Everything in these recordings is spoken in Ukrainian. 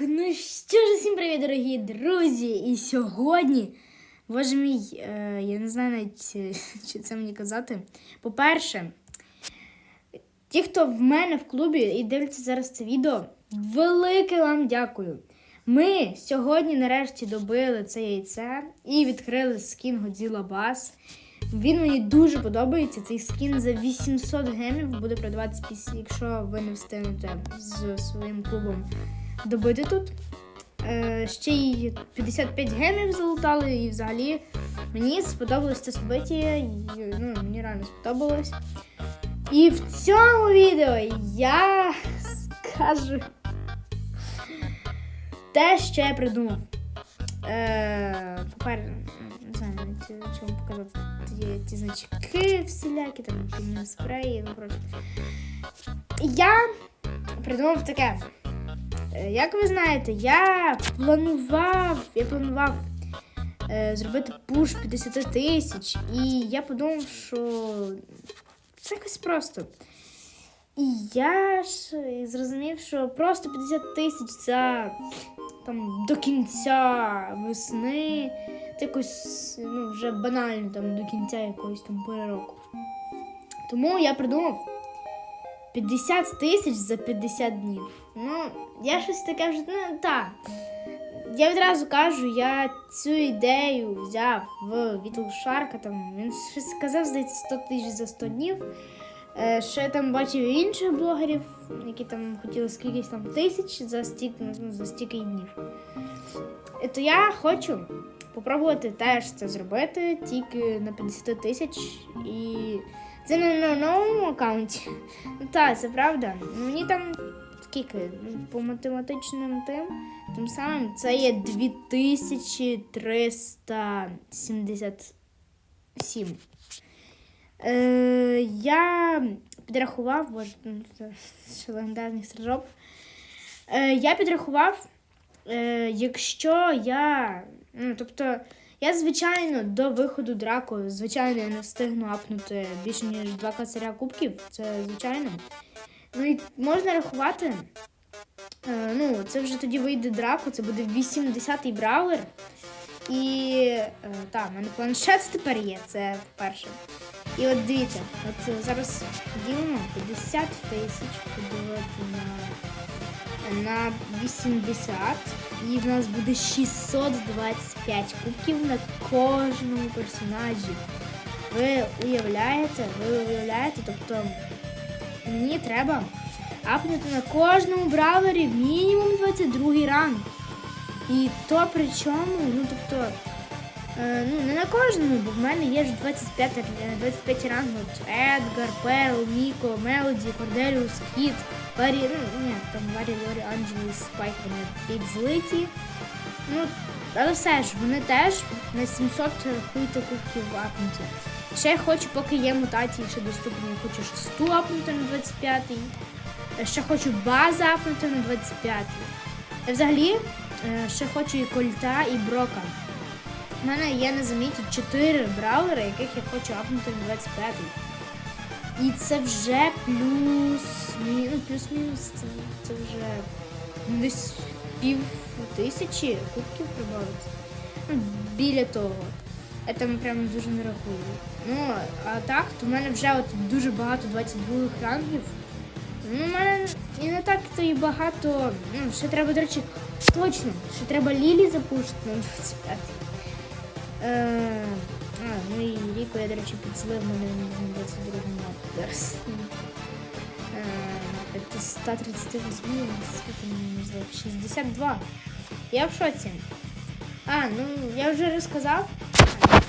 Ну що ж, всім привіт, дорогі друзі! І сьогодні, боже мій, е, я не знаю навіть, е, чи це мені казати. По-перше, ті, хто в мене в клубі і дивляться зараз це відео, велике вам дякую. Ми сьогодні нарешті добили це яйце і відкрили скін Godzilla Bass. Він мені дуже подобається. Цей скін за 800 гемів буде продаватися, якщо ви не встигнете з своїм клубом добити тут. Е, ще й 55 гемів залутали, і взагалі мені сподобалось це собиття. Ну, мені реально сподобалось. І в цьому відео я скажу те, що я придумав. Е, По-перше, не знаю навіть чому показати ті, ті значки всілякі, там спреї, ну коротше. Я придумав таке. Е, Як ви знаєте, я планував, я планував е, зробити пуш 50 тисяч, і я подумав, що це якось просто. І я ж зрозумів, що просто 50 тисяч це там до кінця весни. Це якось ну, вже банально там до кінця якоїсь там року. Тому я придумав 50 тисяч за 50 днів. Ну, я щось таке вже. Ну, так. Я відразу кажу, я цю ідею взяв в Вітл Шарка, там він щось сказав, здається, 100 тисяч за 100 днів. Е, ще я там бачив інших блогерів, які там хотіли скількись там тисяч за стільки, ну, за стільки днів. Е, То я хочу попробувати теж це зробити тільки на 50 тисяч. І це не на новому аккаунті. Так, це правда. Мені там скільки? Ну, По математичним тим, тим самим це є 2377. Е, я підрахував, боже, ну, це ще легендарний стражок. Е, я підрахував, е, якщо я. Ну, тобто, я, звичайно, до виходу драку, звичайно, я не встигну апнути більше, ніж два кацаря кубків. Це звичайно. Ну і можна рахувати. Е, ну, це вже тоді вийде драку, це буде 80-й браулер. І е, так, в мене планшет тепер є, це перше. І от дивіться, от зараз ділимо 50 тисяч поділити на, на 80. І в нас буде 625 кубків на кожному персонажі. Ви уявляєте? Ви уявляєте? Тобто мені треба апнути на кожному бравері мінімум 22 ранг. І то при чому, ну тобто, ну не на кожному, бо в мене є ж 25, е, 25 ранг, Едгар, Перл, Міко, Мелоді, Корделіус, Кіт, Варі, ну ні, там Варі, Лорі, Анджелі, Спайк, вони підзлиті. Ну, але все ж, вони теж на 700 рахуйте кубків апнуті. Ще я хочу, поки є мутації ще доступні, я хочу шесту апнути на 25-й. Е, Ще хочу база апнути на 25-й. Взагалі, е, ще хочу і Кольта, і Брока. У мене є на заміті 4 браулери, яких я хочу апнути на 25-й. І це вже плюс. Ну, плюс-мінус, це, це вже десь пів тисячі кубків прибавиться. Ну, біля того. Я там прям дуже не рахую. Ну, а так, то в мене вже от дуже багато 22 рангів. Ну, у мене і не так то і багато. Ну, ще треба, до речі, точно, ще треба Лілі запушити на 25. Е, а, ну і Ріку я, до речі, підсилив мене на 22 зараз. Е, 138, скільки мені знаю, 62. Я в шоці. А, ну я вже розказав.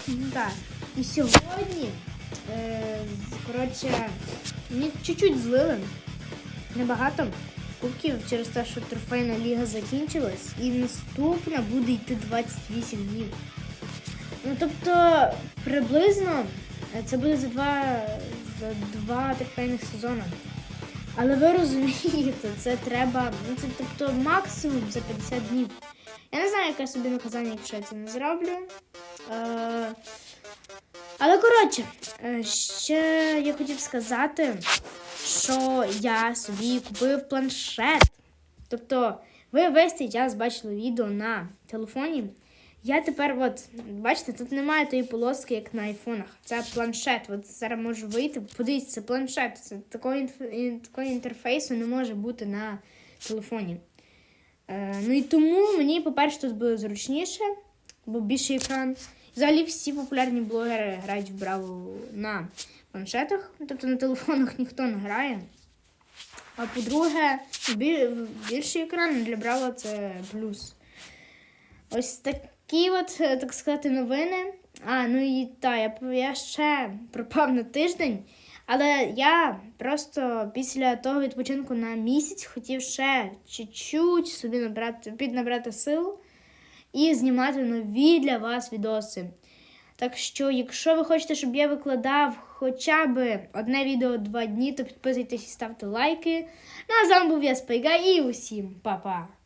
Ну так. І сьогодні, е, коротше, мені чуть-чуть злили. Небагато кубків через те, що трофейна ліга закінчилась, і наступна буде йти 28 днів. Ну тобто, приблизно е, це буде за два, за два трофейних сезони. Але ви розумієте, це треба, ну це тобто максимум за 50 днів. Я не знаю, яке собі наказання, якщо я це не зроблю. Е, але коротше, е, ще я хотів сказати, що я собі купив планшет. Тобто ви весь цей час бачили відео на телефоні. Я тепер, от, бачите, тут немає тої полоски, як на айфонах. Це планшет. От зараз можу вийти. Подивіться, це планшет. Це такого, такого інтерфейсу не може бути на телефоні. Е, ну і тому мені, по-перше, тут було зручніше, бо більший екран. Взагалі всі популярні блогери грають в Браво на планшетах, тобто на телефонах ніхто не грає. А по-друге, більший екран для Браво це плюс. Ось такі от, е, так сказати, новини. А, ну і та, я, я ще пропав на тиждень, але я просто після того відпочинку на місяць хотів ще чуть-чуть собі набрати, піднабрати сил і знімати нові для вас відоси. Так що, якщо ви хочете, щоб я викладав хоча б одне відео два дні, то підписуйтесь і ставте лайки. Ну а з вами був я Спайга і усім па-па!